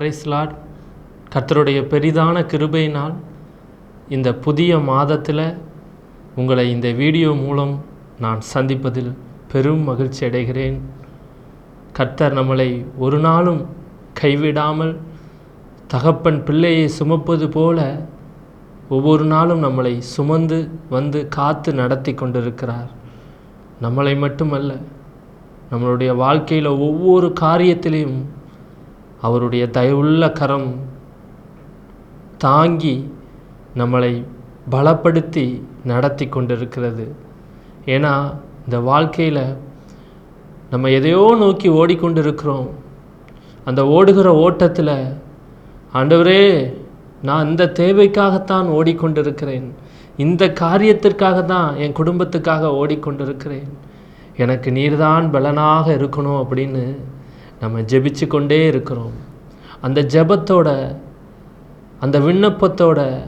பிரைஸ்லாட் கர்த்தருடைய பெரிதான கிருபையினால் இந்த புதிய மாதத்தில் உங்களை இந்த வீடியோ மூலம் நான் சந்திப்பதில் பெரும் மகிழ்ச்சி அடைகிறேன். கர்த்தர் நம்மளை ஒரு நாளும் கைவிடாமல் தகப்பன் பிள்ளையை சுமப்பது போல ஒவ்வொரு நாளும் நம்மளை சுமந்து வந்து காத்து நடத்தி கொண்டிருக்கிறார். நம்மளை மட்டுமல்ல நம்மளுடைய வாழ்க்கையில் ஒவ்வொரு காரியத்திலையும் அவருடைய தயவுள்ள கரம் தாங்கி நம்மளை பலப்படுத்தி நடத்தி கொண்டிருக்கிறது. ஏன்னா இந்த வாழ்க்கையில் நம்ம எதையோ நோக்கி ஓடிக்கொண்டிருக்கிறோம். அந்த ஓடுகிற ஓட்டத்தில் ஆண்டவரே நான் இந்த தேவைக்காகத்தான் ஓடிக்கொண்டிருக்கிறேன். இந்த காரியத்திற்காக தான் என் குடும்பத்துக்காக ஓடிக்கொண்டிருக்கிறேன். எனக்கு நீர்தான் பலனாக இருக்கணும் அப்படின்னு நம்ம ஜெபிச்சு கொண்டே இருக்கிறோம். அந்த ஜெபத்தோட அந்த விண்ணப்பத்தோட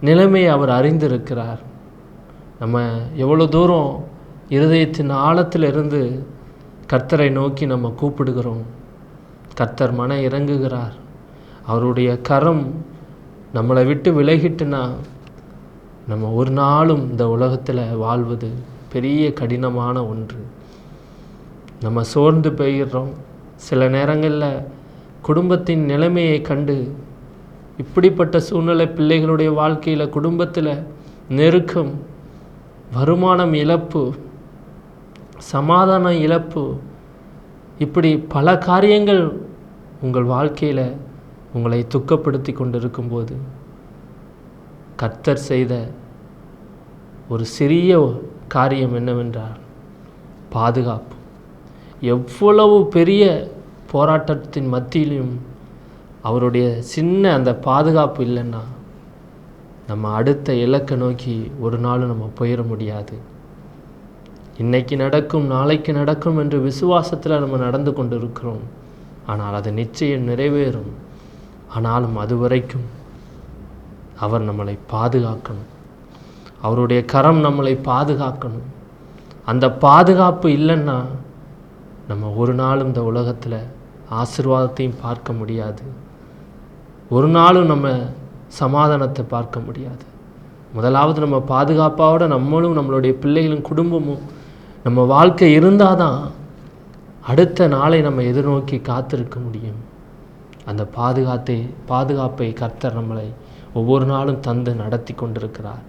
நிலைமையை அவர் அறிந்திருக்கிறார். நம்ம எவ்வளோ தூரம் இருதயத்தின் ஆழத்தில் இருந்து கர்த்தரை நோக்கி நம்ம கூப்பிடுகிறோம். கர்த்தர் மன இறங்குகிறார். அவருடைய கரம் நம்மளை விட்டு விலகிட்டுனா நம்ம ஒரு நாளும் இந்த உலகத்தில் வாழ்வது பெரிய கடினமான ஒன்று. நம்ம சோர்ந்து போயிடுறோம். சில நேரங்களில் குடும்பத்தின் நிலைமையை கண்டு இப்படிப்பட்ட சூழ்நிலை பிள்ளைகளுடைய வாழ்க்கையில் குடும்பத்தில் நெருக்கம் வருமானம் இழப்பு சமாதான இழப்பு இப்படி பல காரியங்கள் உங்கள் வாழ்க்கையில் உங்களை துக்கப்படுத்தி கொண்டிருக்கும்போது கர்த்தர் செய்த ஒரு சிறிய காரியம் என்னவென்றால் பாதுகாப்பு. எவ்வளவு பெரிய போராட்டத்தின் மத்தியிலும் அவருடைய சின்ன அந்த பாதுகாப்பு இல்லைன்னா நம்ம அடுத்த இலக்கை நோக்கி ஒரு நாளும் நம்ம போயிட முடியாது. இன்னைக்கு நடக்கும் நாளைக்கு நடக்கும் என்று விசுவாசத்தில் நம்ம நடந்து கொண்டு இருக்கிறோம் ஆனால் அது நிச்சயம் நிறைவேறும். ஆனாலும் அது வரைக்கும் அவர் நம்மளை பாதுகாக்கணும். அவருடைய கரம் நம்மளை பாதுகாக்கணும். அந்த பாதுகாப்பு இல்லைன்னா நம்ம ஒரு நாளும் இந்த உலகத்தில் ஆசிர்வாதத்தையும் பார்க்க முடியாது. ஒரு நாளும் நம்ம சமாதானத்தை பார்க்க முடியாது. முதலாவது நம்ம பாதுகாப்பாவோட நம்மளும் நம்மளுடைய பிள்ளைகளும் குடும்பமும் நம்ம வாழ்க்கை இருந்தால் தான் அடுத்த நாளை நம்ம எதிர்நோக்கி காத்திருக்க முடியும். அந்த பாதுகாத்தை பாதுகாப்பை கர்த்தர் நம்மளை ஒவ்வொரு நாளும் தந்து நடத்தி கொண்டிருக்கிறார்.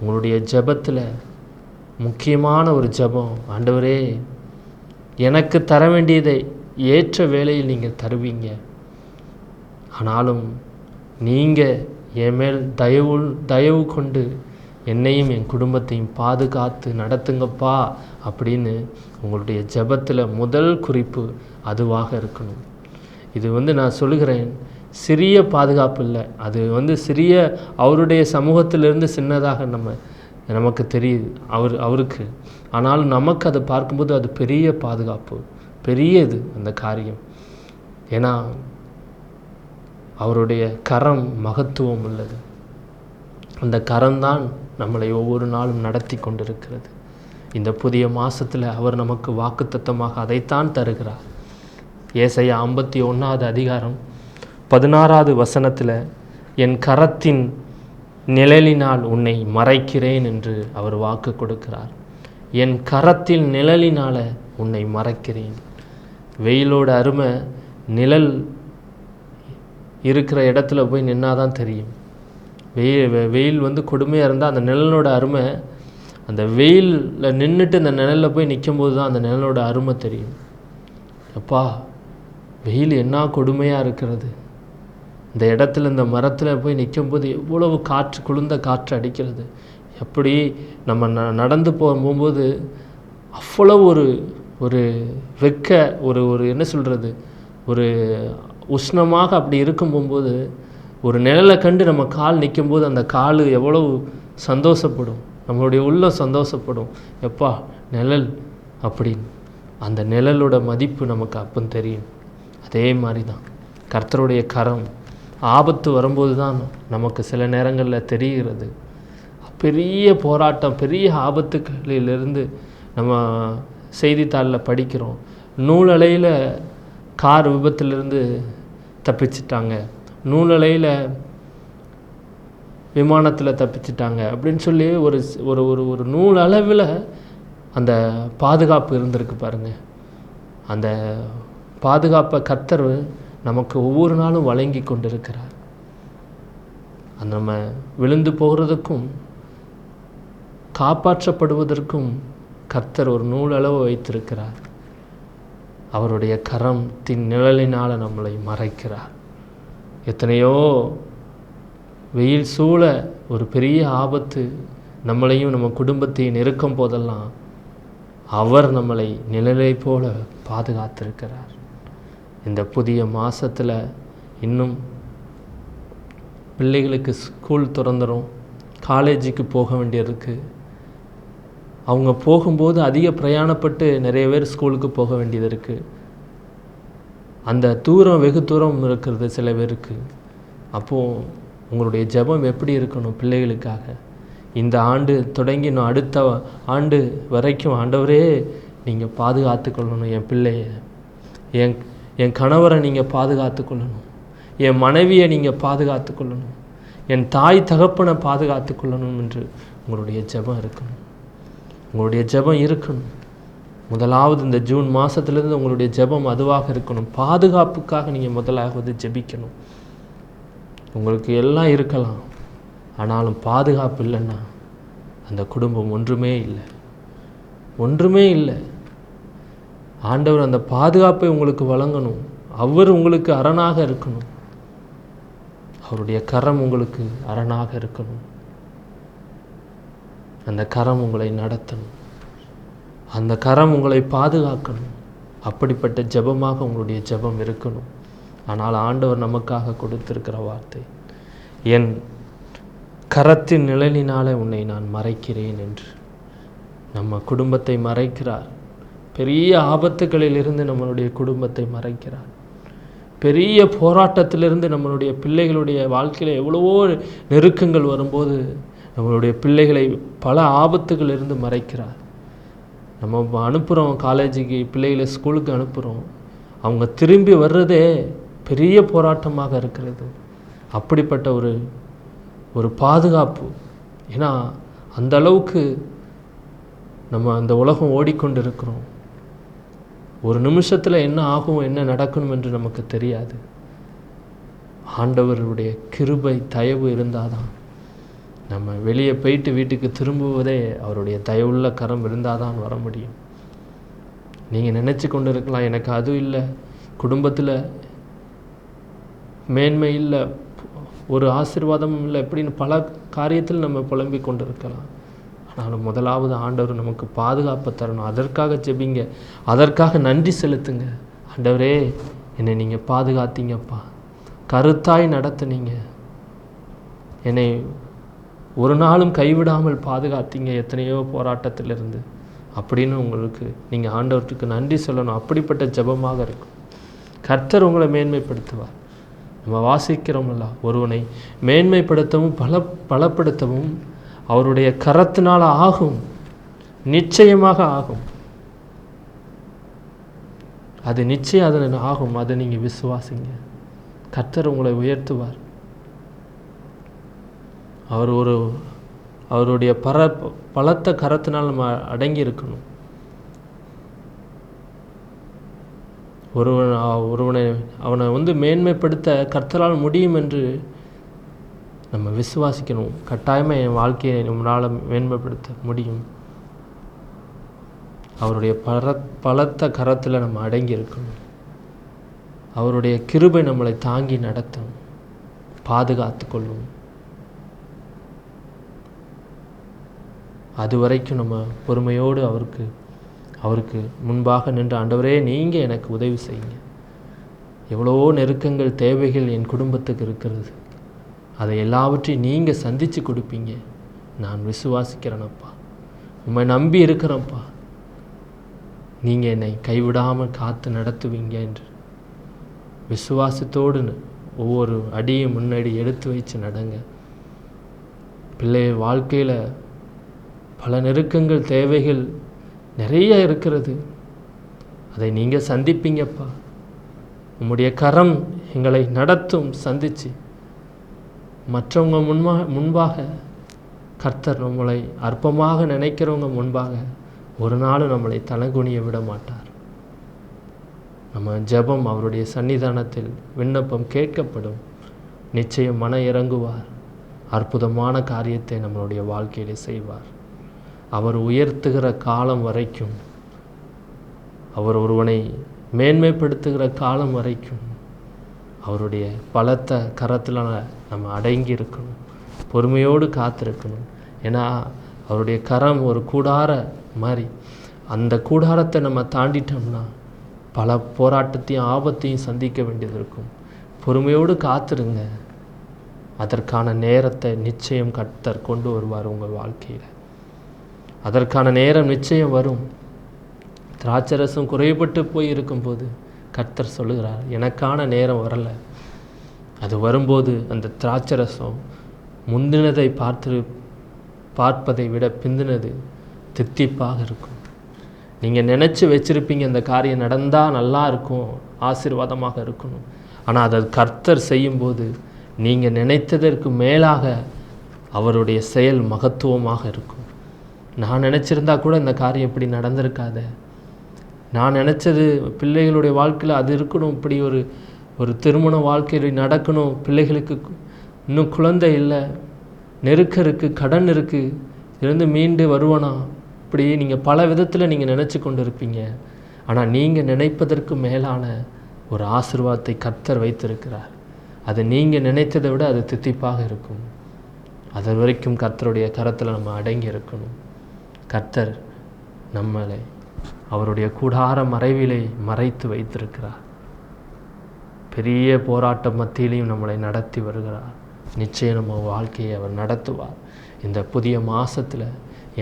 உங்களுடைய ஜெபத்தில் முக்கியமான ஒரு ஜெபம் ஆண்டவரே எனக்கு தர வேண்டியதை ஏற்ற வேலையில் நீங்கள் தருவீங்க. ஆனாலும் நீங்கள் என் மேல் தயவு தயவு கொண்டு என்னையும் என் குடும்பத்தையும் பாதுகாத்து நடத்துங்கப்பா அப்படின்னு உங்களுடைய ஜெபத்தில் முதல் குறிப்பு அதுவாக இருக்கணும். இது வந்து நான் சொல்லுகிறேன் சிறிய பாதுகாப்பு இல்லை. அது வந்து சிறிய அவருடைய சமூகத்திலிருந்து சின்னதாக நம்ம நமக்கு தெரியுது அவர் அவருக்கு. ஆனாலும் நமக்கு அதை பார்க்கும்போது அது பெரிய பாதுகாப்பு. பெரிய இது அந்த காரியம். ஏன்னா அவருடைய கரம் மகத்துவம் உள்ளது. அந்த கரம்தான் நம்மளை ஒவ்வொரு நாளும் நடத்தி கொண்டிருக்கிறது. இந்த புதிய மாதத்தில் அவர் நமக்கு வாக்குத்தத்தமாக அதைத்தான் தருகிறார். ஏசையா ஐம்பத்தி ஒன்றாவது அதிகாரம் பதினாறாவது வசனத்தில் என் கரத்தின் நிழலினால் உன்னை மறைக்கிறேன் என்று அவர் வாக்கு கொடுக்கிறார். என் கரத்தில் நிழலினால் உன்னை மறைக்கிறேன். வெயிலோட அருமை நிழல் இருக்கிற இடத்துல போய் நின்னாதான் தெரியும். வெயில் வெயில் வந்து கொடுமையாக இருந்தால் அந்த நிழலோட அருமை அந்த வெயிலில் நின்றுட்டு அந்த நிழலில் போய் நிற்கும்போது தான் அந்த நிழலோட அருமை தெரியும். அப்பா வெயில் என்ன கொடுமையாக இருக்கிறது. இந்த இடத்துல இந்த மரத்தில் போய் நிற்கும்போது எவ்வளவு காற்று குளிர்ந்த காற்று அடிக்கிறது. எப்படி நம்ம ந நடந்து போகும்போது அவ்வளோ ஒரு ஒரு வெக்க ஒரு ஒரு என்ன சொல்கிறது ஒரு உஷ்ணமாக அப்படி இருக்கும் போகும்போது ஒரு நிழலை கண்டு நம்ம கால் நிற்கும்போது அந்த கால் எவ்வளவு சந்தோஷப்படும். நம்மளுடைய உள்ளம் சந்தோஷப்படும். எப்பா நிழல் அப்படின்னு. அந்த நிழலோட மதிப்பு நமக்கு அப்போ தெரியும். அதே மாதிரி தான் கர்த்தருடைய கரம் ஆபத்து வரும்போது தான் நமக்கு சில நேரங்களில் தெரிகிறது. பெரிய போராட்டம் பெரிய ஆபத்துக்களிலிருந்து நம்ம செய்தித்தாளில் படிக்கிறோம். நூலலையில் கார் விபத்திலிருந்து தப்பிச்சிட்டாங்க. நூலலையில் விமானத்தில் தப்பிச்சிட்டாங்க அப்படின்னு சொல்லி ஒரு ஒரு ஒரு ஒரு நூல் அளவில் அந்த பாதுகாப்பு இருந்திருக்கு பாருங்கள் அந்த பாதுகாப்பை கத்தர் நமக்கு ஒவ்வொரு நாளும் வழங்கி கொண்டிருக்கிறார். அந்த நம்ம விழுந்து போகிறதுக்கும் காப்பாற்றப்படுவதற்கும் கர்த்தர் ஒரு நூலளவு வைத்திருக்கிறார். அவருடைய கரம் தின் நிழலினால் நம்மளை மறைக்கிறார். எத்தனையோ வெயில் சூழ ஒரு பெரிய ஆபத்து நம்மளையும் நம்ம குடும்பத்தையும் நெருக்கும் போதெல்லாம் அவர் நம்மளை நிழலை போல பாதுகாத்திருக்கிறார். இந்த புதிய மாதத்தில் இன்னும் பிள்ளைகளுக்கு ஸ்கூல் திறந்துடும் காலேஜுக்கு போக வேண்டியிருக்கு அவங்க போகும்போது அதிக பிரயாணப்பட்டு நிறைய பேர் ஸ்கூலுக்கு போக வேண்டியது இருக்குது அந்த தூரம் வெகு தூரம் இருக்கிறது சில பேருக்கு. அப்போது உங்களுடைய ஜெபம் எப்படி இருக்கணும் பிள்ளைகளுக்காக? இந்த ஆண்டு தொடங்கி நான் அடுத்த ஆண்டு வரைக்கும் ஆண்டவரே நீங்கள் பாதுகாத்து கொள்ளணும் என் பிள்ளைய. என் என் கணவரை நீங்கள் பாதுகாத்து கொள்ளணும். என் மனைவியை நீங்கள் பாதுகாத்து கொள்ளணும். என் தாய் தகப்பனை பாதுகாத்து கொள்ளணும் என்று உங்களுடைய ஜெபம் இருக்கணும். உங்களுடைய ஜெபம் இருக்கணும். முதலாவது இந்த ஜூன் மாதத்துலேருந்து உங்களுடைய ஜெபம் அதுவாக இருக்கணும். பாதுகாப்புக்காக நீங்கள் முதலாவது ஜெபிக்கணும். உங்களுக்கு எல்லாம் இருக்கலாம். ஆனாலும் பாதுகாப்பு இல்லைன்னா அந்த குடும்பம் ஒன்றுமே இல்லை. ஒன்றுமே இல்லை. ஆண்டவர் அந்த பாதுகாப்பை உங்களுக்கு வழங்கணும். அவர் உங்களுக்கு அரணாக இருக்கணும். அவருடைய கரம் உங்களுக்கு அரணாக இருக்கணும். அந்த கரம் உங்களை நடத்தணும். அந்த கரம் உங்களை பாதுகாக்கணும். அப்படிப்பட்ட ஜெபமாக உங்களுடைய ஜெபம் இருக்கணும். ஆனால் ஆண்டவர் நமக்காக கொடுத்திருக்கிற வார்த்தை என் கரத்தின் நிழலினாலே உன்னை நான் மறைக்கிறேன் என்று. நம்ம குடும்பத்தை மறைக்கிறார். பெரிய ஆபத்துகளிலிருந்து நம்மளுடைய குடும்பத்தை மறைக்கிறார். பெரிய போராட்டத்திலிருந்து நம்மளுடைய பிள்ளைகளுடைய வாழ்க்கையில் எவ்வளவோ நெருக்கங்கள் வரும்போது நம்மளுடைய பிள்ளைகளை பல ஆபத்துகளிலிருந்து மறைக்கிறார். நம்ம அனுப்புகிறோம் காலேஜுக்கு பிள்ளைகளை ஸ்கூலுக்கு அனுப்புகிறோம் அவங்க திரும்பி வர்றதே பெரிய போராட்டமாக இருக்கிறது. அப்படிப்பட்ட ஒரு ஒரு பாதுகாப்பு. ஏன்னா அந்த அளவுக்கு நம்ம அந்த உலகம் ஓடிக்கொண்டு இருக்கிறோம் ஒரு நிமிஷத்தில் என்ன ஆகும் என்ன நடக்கணும் என்று நமக்கு தெரியாது. ஆண்டவருடைய கிருபை தயவு இருந்தால் தான் நம்ம வெளியே போயிட்டு வீட்டுக்கு திரும்புவதே அவருடைய தயவுள்ள கரம் இருந்தால் தான் வர முடியும். நீங்கள் நினச்சி கொண்டு இருக்கலாம் எனக்கு அது இல்லை. குடும்பத்தில் மேன்மை இல்லை ஒரு ஆசிர்வாதமும் இல்லை எப்படின்னு பல காரியத்தில் நம்ம புலம்பிக் கொண்டு இருக்கலாம் ஆனாலும் முதலாவது ஆண்டவர் நமக்கு பாதுகாப்பை தரணும். அதற்காக ஜெபிங்க. அதற்காக நன்றி செலுத்துங்க. ஆண்டவரே என்னை நீங்கள் பாதுகாத்தீங்கப்பா. கருத்தாய் நடத்துனீங்க. என்னை ஒரு நாளும் கைவிடாமல் பாதுகாத்தீங்க எத்தனையோ போராட்டத்திலிருந்து. அப்படின்னு உங்களுக்கு நீங்கள் ஆண்டவருக்கு நன்றி சொல்லணும். அப்படிப்பட்ட ஜெபமாக இருக்கும். கர்த்தர் உங்களை மேன்மைப்படுத்துவார். நம்ம வாசிக்கிறோம்ல ஒருவனை மேன்மைப்படுத்தவும் பல பலப்படுத்தவும் அவருடைய கரத்தினால் ஆகும். நிச்சயமாக ஆகும். அது நிச்சயம் அதில் ஆகும். அதை நீங்கள் விசுவாசிங்க. கர்த்தர் உங்களை உயர்த்துவார். அவர் ஒரு அவருடைய பர பலத்த கரத்தினால் நம்ம அடங்கி இருக்கணும் ஒருவன் ஒருவனை அவனை வந்து மேன்மைப்படுத்த கர்த்தரால் முடியும் என்று நம்ம விசுவாசிக்கணும். கட்டாயமாக என் வாழ்க்கையை நம்மளால் மேன்மைப்படுத்த முடியும். அவருடைய பர பலத்த கரத்தில் நம்ம அடங்கி இருக்கணும் அவருடைய கிருபை நம்மளை தாங்கி நடத்தும் பாதுகாத்து கொள்ளும் அது வரைக்கும் நம்ம பொறுமையோடு அவருக்கு அவருக்கு முன்பாக நின்று ஆண்டவரே நீங்கள் எனக்கு உதவி செய்யுங்க. எவ்வளோ நெருக்கங்கள் தேவைகள் என் குடும்பத்துக்கு இருக்கிறது. அதை எல்லாவற்றையும் நீங்கள் சந்தித்து கொடுப்பீங்க. நான் விசுவாசிக்கிறேனப்பா. உம்மை நம்பி இருக்கிறேன்ப்பா. நீங்கள் என்னை கைவிடாமல் காத்து நடத்துவீங்க என்று. விசுவாசத்தோடு ஒவ்வொரு அடியை முன்னாடி எடுத்து வச்சு நடங்க. பிள்ளை வாழ்க்கையில் பல நெருக்கங்கள் தேவைகள் நிறைய இருக்கிறது. அதை நீங்கள் சந்திப்பீங்கப்பா. உம்முடைய கரம் எங்களை நடத்தும் சந்திச்சு. மற்றவங்க முன்மா முன்பாக கர்த்தர் நம்மளை அற்பமாக நினைக்கிறவங்க முன்பாக ஒரு நாளும் நம்மளை தலகுனிய விட மாட்டார். நம்ம ஜெபம் அவருடைய சன்னிதானத்தில் விண்ணப்பம் கேட்கப்படும். நிச்சயம் மன இறங்குவார். அற்புதமான காரியத்தை நம்மளுடைய வாழ்க்கையிலே செய்வார். அவர் உயர்த்துகிற காலம் வரைக்கும் அவர் ஒருவனை மேன்மைப்படுத்துகிற காலம் வரைக்கும் அவருடைய பலத்த கரத்தில் நம்ம அடங்கி இருக்கணும் பொறுமையோடு காத்திருக்கணும். ஏன்னா அவருடைய கரம் ஒரு கூடார மாதிரி. அந்த கூடாரத்தை நம்ம தாண்டிட்டோம்னா பல போராட்டத்தையும் ஆபத்தையும் சந்திக்க வேண்டியது இருக்கும். பொறுமையோடு காத்திருங்க. அதற்கான நேரத்தை நிச்சயம் கத்தர் கொண்டு வருவார் உங்கள் வாழ்க்கையில். அதற்கான நேரம் நிச்சயம் வரும். திராட்சரசம் குறைபட்டு போய் இருக்கும்போது கர்த்தர் சொல்லுகிறார் எனக்கான நேரம் வரல. அது வரும்போது அந்த திராட்சரசம் முந்தினதை பார்த்து பார்ப்பதை விட பிந்தினது தித்திப்பாக இருக்கும். நீங்கள் நினச்சி வச்சுருப்பீங்க இந்த காரியம் நடந்தால் நல்லா இருக்கும் ஆசீர்வாதமாக இருக்கணும். ஆனால் அதை கர்த்தர் செய்யும்போது நீங்கள் நினைத்ததற்கு மேலாக அவருடைய செயல் மகத்துவமாக இருக்கும். நான் நினச்சிருந்தா கூட இந்த காரியம் இப்படி நடந்திருக்காதே. நான் நினச்சது பிள்ளைகளுடைய வாழ்க்கையில் அது இருக்கணும் இப்படி ஒரு ஒரு திருமண வாழ்க்கையில் நடக்கணும் பிள்ளைகளுக்கு இன்னும் குழந்தை இல்லை நெருக்கம் இருக்குது கடன் இருக்குது இருந்து மீண்டு வருவானா? இப்படி நீங்கள் பல விதத்தில் நீங்கள் நினச்சி கொண்டு இருப்பீங்க ஆனால் நீங்கள் நினைப்பதற்கு மேலான ஒரு ஆசிர்வாதத்தை கர்த்தர் வைத்திருக்கிறார். அது நீங்கள் நினைத்ததை விட அது தித்திப்பாக இருக்கும். அது வரைக்கும் கர்த்தருடைய கரத்தில் நம்ம அடங்கி இருக்கணும். கர்த்தர் நம்மளை அவருடைய கூடார மறைவிலை மறைத்து வைத்திருக்கிறார். பெரிய போராட்ட மத்தியிலையும் நம்மளை நடத்தி வருகிறார். நிச்சயம் நம்ம வாழ்க்கையை அவர் நடத்துவார். இந்த புதிய மாதத்தில்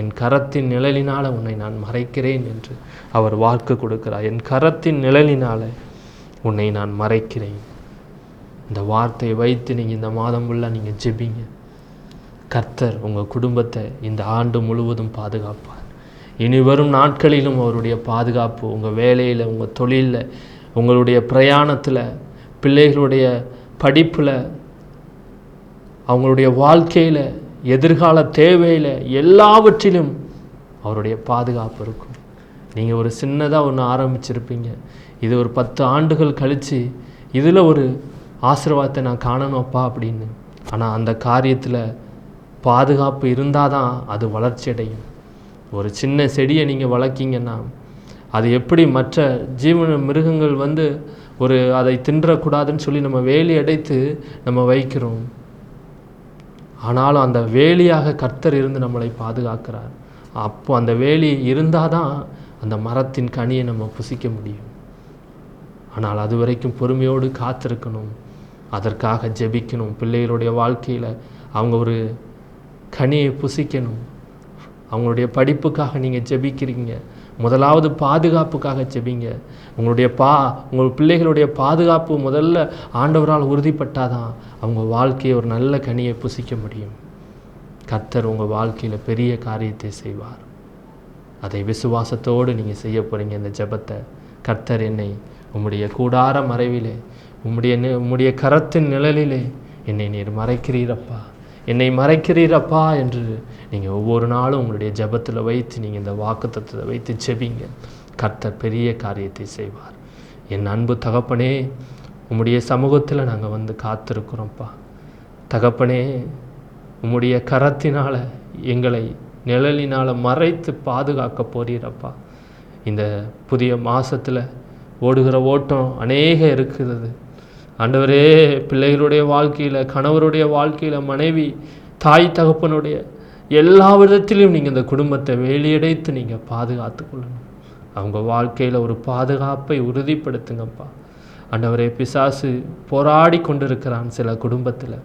என் கரத்தின் நிழலினால் உன்னை நான் மறைக்கிறேன் என்று அவர் வாக்கு கொடுக்கிறார். என் கரத்தின் நிழலினால் உன்னை நான் மறைக்கிறேன். இந்த வார்த்தையை வைத்து நீங்கள் இந்த மாதம் ஃபுல்லாக நீங்கள் ஜெபிங்க. கர்த்தர் உங்கள் குடும்பத்தை இந்த ஆண்டு முழுவதும் பாதுகாப்பார். இனி வரும் நாட்களிலும் அவருடைய பாதுகாப்பு உங்கள் வேலையில் உங்கள் தொழிலில் உங்களுடைய பிரயாணத்தில் பிள்ளைகளுடைய படிப்பில் அவங்களுடைய வாழ்க்கையில் எதிர்கால தேவையில் எல்லாவற்றிலும் அவருடைய பாதுகாப்பு இருக்கும். நீங்கள் ஒரு சின்னதாக ஒன்று ஆரம்பிச்சிருப்பீங்க. இது ஒரு பத்து ஆண்டுகள் கழித்து இதில் ஒரு ஆசீர்வாதத்தை நான் காணணும்ப்பா அப்படின்னு. ஆனால் அந்த காரியத்தில் பாதுகாப்பு இருந்தால் தான் அது வளர்ச்சி அடையும் ஒரு சின்ன செடியை நீங்கள் வளர்க்கீங்கன்னா அது எப்படி மற்ற ஜீவன மிருகங்கள் வந்து ஒரு அதை தின்றக்கூடாதுன்னு சொல்லி நம்ம வேலி அடைத்து நம்ம வைக்கிறோம். ஆனாலும் அந்த வேலியாக கர்த்தர் இருந்து நம்மளை பாதுகாக்கிறார். அப்போ அந்த வேலி இருந்தால் தான் அந்த மரத்தின் கனியை நம்ம புசிக்க முடியும். ஆனால் அது வரைக்கும் பொறுமையோடு காத்திருக்கணும். அதற்காக ஜெபிக்கணும். பிள்ளைகளுடைய வாழ்க்கையில் அவங்க ஒரு கனியை புசிக்கணும். அவங்களுடைய படிப்புக்காக நீங்கள் ஜெபிக்கிறீங்க. முதலாவது பாதுகாப்புக்காக ஜெபிங்க. உங்களுடைய பா உங்கள் பிள்ளைகளுடைய பாதுகாப்பு முதல்ல ஆண்டவரால் உறுதிப்பட்டாதான் அவங்க வாழ்க்கையை ஒரு நல்ல கனியை புசிக்க முடியும். கர்த்தர் உங்கள் வாழ்க்கையில் பெரிய காரியத்தை செய்வார். அதை விசுவாசத்தோடு நீங்கள் செய்ய போகிறீங்க இந்த ஜெபத்தை. கர்த்தர் என்னை உம்முடைய கூடார மறைவிலே உம்முடைய உம்முடைய கரத்தின் நிழலிலே என்னை நீர் மறைக்கிறீரப்பா என்னை மறைக்கிறீரப்பா என்று நீங்கள் ஒவ்வொரு நாளும் உங்களுடைய ஜெபத்தில் வைத்து நீங்கள் இந்த வாக்குத்தத்தத்தை வைத்து ஜெபிங்க. கர்த்தர் பெரிய காரியத்தை செய்வார். என் அன்பு தகப்பனே உம்முடைய சமூகத்தில் நாங்கள் வந்து காத்திருக்கிறோம்ப்பா. தகப்பனே உம்முடைய கரத்தினால் எங்களை நிழலினால் மறைத்து பாதுகாக்க போறீரப்பா. இந்த புதிய மாதத்தில் ஓடுகிற ஓட்டம் அநேக இருக்கிறது. ஆண்டவரே பிள்ளைகளுடைய வாழ்க்கையில் கணவருடைய வாழ்க்கையில் மனைவி தாய் தகப்பனுடைய எல்லா விதத்திலையும் நீங்கள் இந்த குடும்பத்தை வேலியடைத்து நீங்கள் பாதுகாத்து கொள்ளணும். அவங்க வாழ்க்கையில் ஒரு பாதுகாப்பை உறுதிப்படுத்துங்கப்பா. ஆண்டவரே பிசாசு போராடி கொண்டிருக்கிறான் சில குடும்பத்தில்.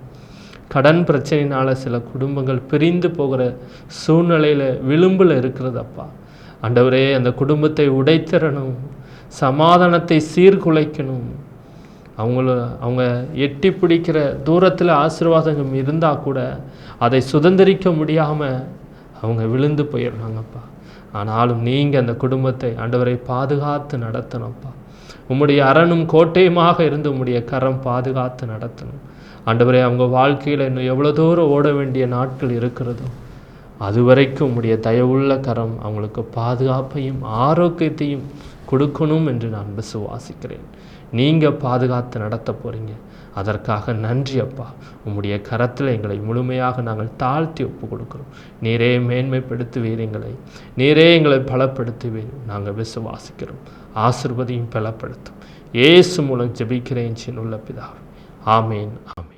கடன் பிரச்சனையினால் சில குடும்பங்கள் பிரிந்து போகிற சூழ்நிலையில் விளிம்பில் இருக்கிறதப்பா. ஆண்டவரே அந்த குடும்பத்தை உடைத்தரணும் சமாதானத்தை சீர்குலைக்கணும் அவங்கள அவங்க எட்டி பிடிக்கிற தூரத்தில் ஆசீர்வாதம் இருந்தால் கூட அதை சுதந்திரிக்க முடியாமல் அவங்க விழுந்து போயிடுறாங்கப்பா. ஆனாலும் நீங்கள் அந்த குடும்பத்தை ஆண்டவரை பாதுகாத்து நடத்தணும்ப்பா. உம்முடைய அரணும் கோட்டையுமாக இருந்து உம்முடைய கரம் பாதுகாத்து நடத்தணும். ஆண்டவரே அவங்க வாழ்க்கையில் இன்னும் எவ்வளோ தூரம் ஓட வேண்டிய நாட்கள் இருக்கிறதோ அதுவரைக்கும் உம்முடைய தயவுள்ள கரம் அவங்களுக்கு பாதுகாப்பையும் ஆரோக்கியத்தையும் கொடுக்கணும் என்று நான் விசுவாசிக்கிறேன். நீங்கள் பாதுகாத்து நடத்த போகிறீங்க அதற்காக நன்றி அப்பா. உம்முடைய கரத்தில் எங்களை முழுமையாக நாங்கள் தாழ்த்தி ஒப்பு கொடுக்குறோம். நீரே மேன்மைப்படுத்துவீர் எங்களை. நீரே எங்களை பலப்படுத்துவீர். நாங்கள் விசுவாசிக்கிறோம். ஆசிர்வதியும் பலப்படுத்தும். இயேசு மூலம் ஜெபிக்கிறேன் சின்னுள்ள பிதாவே. ஆமேன் ஆமேன்.